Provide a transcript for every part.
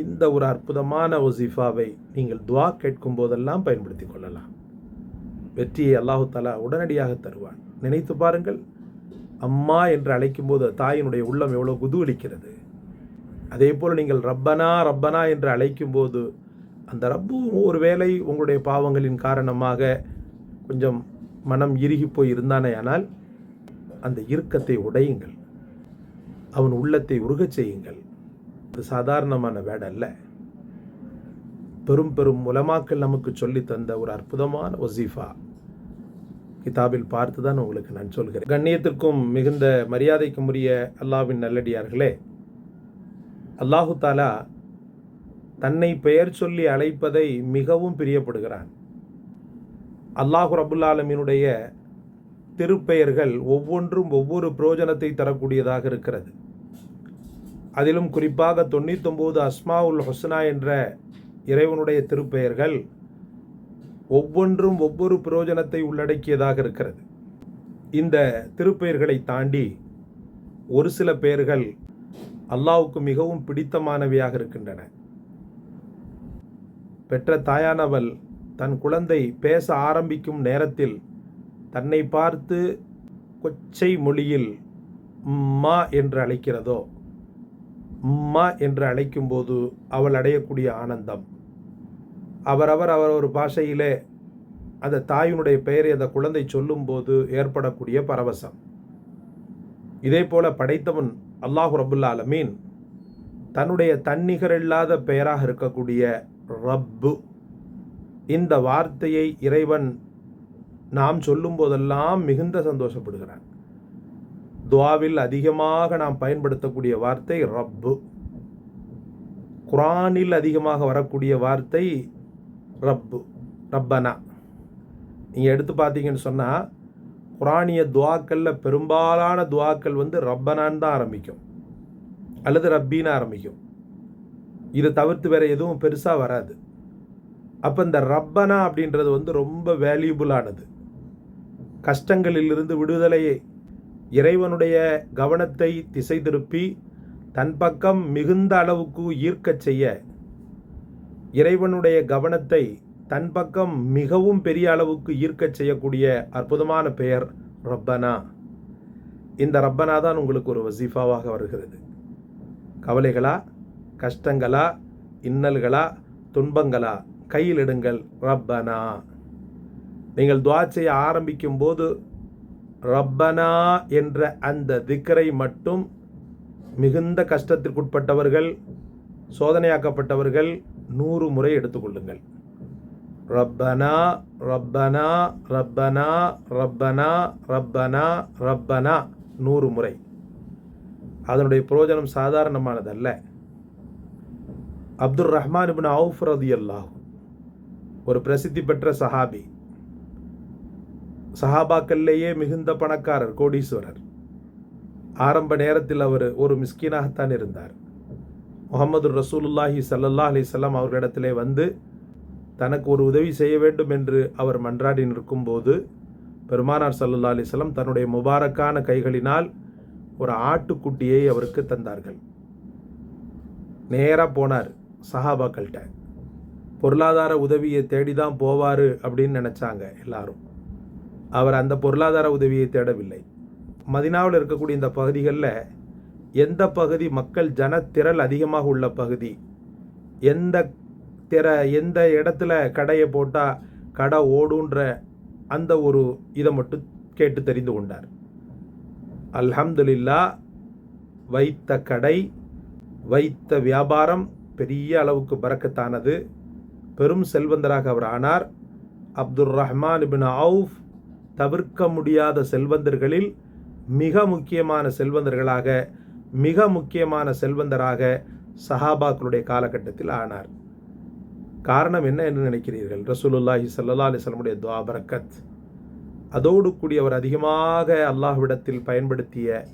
இந்த ஒரு அற்புதமான ஒசிஃபாவை நீங்கள் துவா கேட்கும் போதெல்லாம் பயன்படுத்தி கொள்ளலாம். வெற்றியை அல்லாஹு தாலா உடனடியாக தருவான். நினைத்து பாருங்கள் அம்மா என்று அழைக்கும் போது தாயினுடைய உள்ளம் எவ்வளோ குதூலிக்கிறது அதே போல் நீங்கள் ரப்பனா ரப்பனா என்று அழைக்கும் போது அந்த ரப்பு ஒரு வேளை உங்களுடைய பாவங்களின் காரணமாக கொஞ்சம் மனம் இறுகி போய் இருந்தானே ஆனால் அந்த இறுக்கத்தை உடையுங்கள். அவன் உள்ளத்தை உருகச் செய்யுங்கள். இது சாதாரணமான வேட அல்ல பெரும் பெரும் உலமாக்கள் நமக்கு சொல்லி தந்த ஒரு அற்புதமான ஒசீஃபா கிதாபில் பார்த்து தான் உங்களுக்கு நான் சொல்கிறேன். கண்ணியத்திற்கும் மிகுந்த மரியாதைக்கும் உரிய அல்லாவின் நல்லடியார்களே அல்லாஹு தாலா தன்னை பெயர் சொல்லி அழைப்பதை மிகவும் பிரியப்படுகிறான். அல்லாஹு ரபுல் திருப்பெயர்கள் ஒவ்வொன்றும் ஒவ்வொரு பிரயோஜனத்தை தரக்கூடியதாக இருக்கிறது. அதிலும் குறிப்பாக தொண்ணூத்தொம்போது அஸ்மாவுல் ஹொஸ்னா என்ற இறைவனுடைய திருப்பெயர்கள் ஒவ்வொன்றும் ஒவ்வொரு பிரயோஜனத்தை உள்ளடக்கியதாக இருக்கிறது. இந்த திருப்பெயர்களை தாண்டி ஒரு சில பெயர்கள் அல்லாவுக்கு மிகவும் பிடித்தமானவையாக இருக்கின்றன. பெற்ற தாயானவள் தன் குழந்தை பேச ஆரம்பிக்கும் நேரத்தில் தன்னை பார்த்து கொச்சை மொழியில் மா என்று அழைக்கிறதோ அம்மா என்று அழைக்கும்போது அவள் அடையக்கூடிய ஆனந்தம். அவரவர் அவர் ஒரு பாஷையிலே அந்த தாயினுடைய பெயரை அந்த குழந்தை சொல்லும்போது ஏற்படக்கூடிய பரவசம். இதே போல படைத்தவன் அல்லாஹு ரபுல்லா அலமீன் தன்னுடைய தன்னிகரில்லாத பெயராக இருக்கக்கூடிய ரப்பு. இந்த வார்த்தையை இறைவன் நாம் சொல்லும் போதெல்லாம் மிகுந்த சந்தோஷப்படுகிறான். துவாவில் அதிகமாக நாம் பயன்படுத்தக்கூடிய வார்த்தை ரப்பு. குரானில் அதிகமாக வரக்கூடிய வார்த்தை ரப்பு ரப்பனா. நீங்கள் எடுத்து பார்த்தீங்கன்னு சொன்னால் குரானிய துவாக்களில் பெரும்பாலான துவாக்கள் வந்து ரப்பனான்னு தான் ஆரம்பிக்கும். அல்லது ரப்பின்னு ஆரம்பிக்கும். இதை தவிர்த்து வேறு எதுவும் பெருசாக வராது. அப்போ இந்த ரப்பனா அப்படின்றது வந்து ரொம்ப வேல்யூபுளானது கஷ்டங்களிலிருந்து விடுதலையை இறைவனுடைய கவனத்தை திசை திருப்பி தன் பக்கம் மிகுந்த அளவுக்கு ஈர்க்கச் செய்ய இறைவனுடைய கவனத்தை தன் பக்கம் மிகவும் பெரிய அளவுக்கு ஈர்க்கச் செய்யக்கூடிய அற்புதமான பெயர் ரப்பனா. இந்த ரப்பனா தான் உங்களுக்கு ஒரு வசீஃபாவாக வருகிறது. கவலைகளா கஷ்டங்களா இன்னல்களா துன்பங்களா? கையில் எடுங்கள் ரப்பனா. நீங்கள் துவா செய்ய ஆரம்பிக்கும் போது ரப்பனா என்ற அந்த திக்கரை மட்டும் மிகுந்த கஷ்டத்திற்குட்பட்டவர்கள் சோதனையாக்கப்பட்டவர்கள் நூறு முறை எடுத்துக்கொள்ளுங்கள். ரப்பனா ரப்பனா ரப்பனா ரப்பனா ரப்பனா ரப்பனா நூறு முறை. அதனுடைய பிரயோஜனம் சாதாரணமானதல்ல. அப்துல் ரஹ்மான் இபின் அவுஃப் ரதி அல்லாஹ் ஒரு பிரசித்தி பெற்ற சஹாபி. சஹாபாக்கள்லேயே மிகுந்த பணக்காரர் கோடீஸ்வரர். ஆரம்ப நேரத்தில் அவர் ஒரு மிஸ்கீனாகத்தான் இருந்தார். முகமது ரசூலுல்லாஹி சல்லல்லா அலிசல்லாம் அவர்களிடத்திலே வந்து தனக்கு ஒரு உதவி செய்ய வேண்டும் என்று அவர் மன்றாடி நிற்கும்போது பெருமானார் சல்லல்லா அலிசல்லாம் தன்னுடைய முபாரக்கான கைகளினால் ஒரு ஆட்டுக்குட்டியை அவருக்கு தந்தார்கள். நேராக போனார் சஹாபாக்கள்கிட்ட. பொருளாதார உதவியை தேடி தான் போவார் அப்படின்னு நினச்சாங்க எல்லாரும். அவர் அந்த பொருளாதார உதவியை தேடவில்லை. மதினாவில் இருக்கக்கூடிய இந்த பகுதிகளில் எந்த பகுதி மக்கள் ஜனத்திரள் அதிகமாக உள்ள பகுதி? எந்த திற எந்த இடத்துல கடையை போட்டால் கடை ஓடுன்ற அந்த ஒரு இதை மட்டும் கேட்டு தெரிந்து கொண்டார். அல்ஹம்துலில்லா வைத்த கடை வைத்த வியாபாரம் பெரிய அளவுக்கு பறக்கத்தானது. பெரும் செல்வந்தராக அவர் ஆனார். அப்துல் ரஹ்மான் பின் அவுஃப் தவிர்க்க முடியாத செல்வந்தர்களில் மிக முக்கியமான செல்வந்தர்களாக மிக முக்கியமான செல்வந்தராக சஹாபாக்களுடைய காலகட்டத்தில் ஆனார். காரணம் என்ன என்று நினைக்கிறீர்கள்? ரசூலுல்லாஹி சல்லா அலிஸ்லமுடைய துவா பரக்கத். அதோடு கூடிய அவர் அதிகமாக அல்லாஹ்விடத்தில் பயன்படுத்திய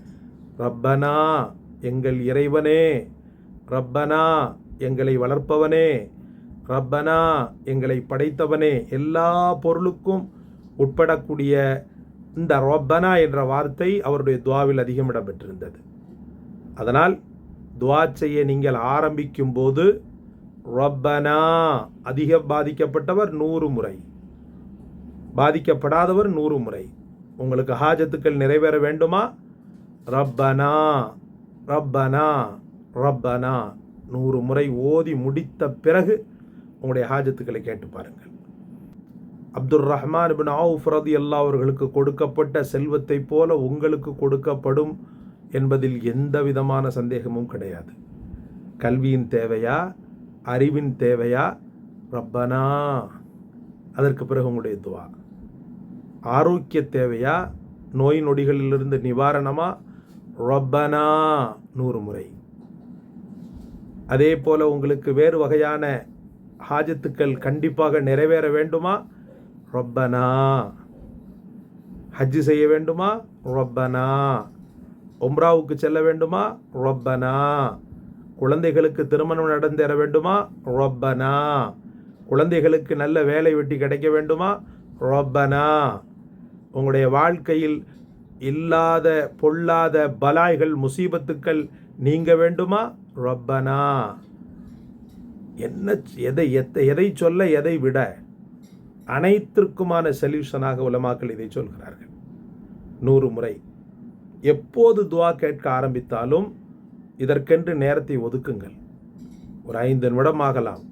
ரப்பனா எங்கள் இறைவனே ரப்பனா எங்களை வளர்ப்பவனே ரப்பனா எங்களை படைத்தவனே எல்லா பொருளுக்கும் உட்படக்கூடிய இந்த ரப்பனா என்ற வார்த்தை அவருடைய துவாவில் அதிகம் இடம்பெற்றிருந்தது அதனால் துவா செய்ய நீங்கள் ஆரம்பிக்கும் போது ரப்பனா அதிக பாதிக்கப்பட்டவர் நூறு முறை. பாதிக்கப்படாதவர் நூறு முறை. உங்களுக்கு ஹாஜத்துக்கள் நிறைவேற வேண்டுமா? ரப்பனா ரப்பனா ரப்பனா. நூறு முறை ஓதி முடித்த பிறகு உங்களுடைய ஹாஜத்துக்களை கேட்டு பாருங்கள். அப்துல் ரஹ்மான் பின் ஆவுஃப் ரதி அல்லா அவர்களுக்கு கொடுக்கப்பட்ட செல்வத்தைப் போல உங்களுக்கு கொடுக்கப்படும் என்பதில் எந்த விதமான சந்தேகமும் கிடையாது. கல்வியின் தேவையா? அறிவின் தேவையா? ரப்பனா. அதற்கு பிறகு உங்களுடைய துவா. ஆரோக்கிய தேவையா? நோய் நொடிகளிலிருந்து நிவாரணமா? ரப்பனா. நூறு முறை. அதே போல் உங்களுக்கு வேறு வகையான ஹாஜத்துக்கள் கண்டிப்பாக நிறைவேற வேண்டுமா? ரொப்பனா. ஹஜ்ஜு செய்ய வேண்டுமா? ரொப்பனா. ஒம்ராவுக்கு செல்ல வேண்டுமா? ரொப்பனா. குழந்தைகளுக்கு திருமணம் நடந்தேற வேண்டுமா? ரொப்பனா. குழந்தைகளுக்கு நல்ல வேலை வெட்டி கிடைக்க வேண்டுமா? ரொப்பனா. உங்களுடைய வாழ்க்கையில் இல்லாத பொல்லாத பலாய்கள் முசீபத்துக்கள் நீங்க வேண்டுமா? ரொப்பனா. என்ன எதை எத்தை எதை சொல்ல எதை விட அனைத்திற்குமான சொல்யூஷனாக உலமாக்கள் இதை சொல்கிறார்கள். நூறு முறை. எப்போது துவா கேட்க ஆரம்பித்தாலும் இதற்கென்று நேரத்தை ஒதுக்குங்கள். ஒரு ஐந்து நிமிடம் ஆகலாம்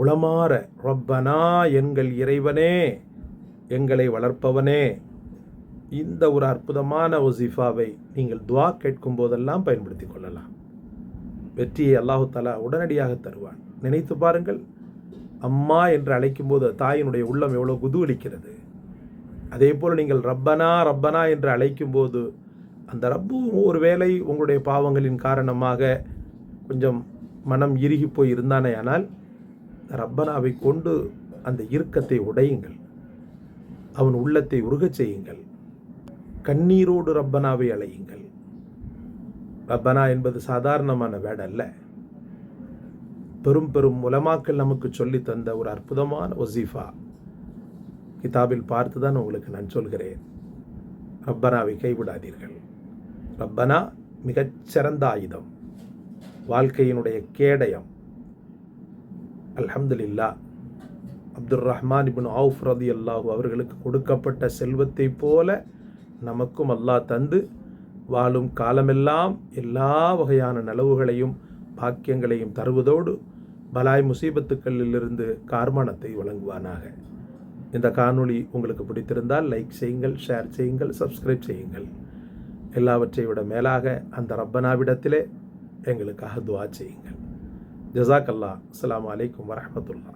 உளமாற ரொப்பனா எங்கள் இறைவனே எங்களை வளர்ப்பவனே. இந்த ஒரு அற்புதமான ஒசிஃபாவை நீங்கள் துவா கேட்கும் போதெல்லாம் பயன்படுத்தி கொள்ளலாம். வெற்றியை அல்லாஹு தலா உடனடியாக தருவான். நினைத்து பாருங்கள் அம்மா என்று அழைக்கும்போது தாயினுடைய உள்ளம் எவ்வளோ குதூலிக்கிறது அதே போல் நீங்கள் ரப்பனா ரப்பனா என்று அழைக்கும்போது அந்த ரப்பு ஒரு வேளை உங்களுடைய பாவங்களின் காரணமாக கொஞ்சம் மனம் இறுகி போய் இருந்தானே ஆனால் ரப்பனாவை கொண்டு அந்த இறுக்கத்தை உடையுங்கள். அவன் உள்ளத்தை உருகச் செய்யுங்கள். கண்ணீரோடு ரப்பனாவை அழையுங்கள். ரப்பனா என்பது சாதாரணமான வேட அல்ல பெரும் பெரும் உலமாக்கள் நமக்கு சொல்லி தந்த ஒரு அற்புதமான ஒசீஃபா கிதாபில் பார்த்து தான் உங்களுக்கு நான் சொல்கிறேன். ரப்பனாவை கைவிடாதீர்கள். ரப்பனா மிகச்சிறந்த ஆயுதம். வாழ்க்கையினுடைய கேடயம். அல்ஹம்துலில்லா. அப்துல் ரஹ்மான் இபின் ஆஃப் ரதி அல்லாஹூ அவர்களுக்கு கொடுக்கப்பட்ட செல்வத்தை போல நமக்கும் அல்லாஹ் தந்து வாழும் காலமெல்லாம் எல்லா வகையான நலவுகளையும் பாக்கியங்களையும் தருவதோடு பலாய் முசீபத்துக்களிலிருந்து கார்மானத்தை வழங்குவானாக. இந்த காணொளி உங்களுக்கு பிடித்திருந்தால் லைக் செய்யுங்கள் ஷேர் செய்யுங்கள் சப்ஸ்கிரைப் செய்யுங்கள். எல்லாவற்றை விட மேலாக அந்த ரப்பனாவிடத்திலே எங்களுக்காக துவா செய்யுங்கள். ஜசாக் அல்லா அஸ்லாம் வலைக்கம் வரமத்துல்லா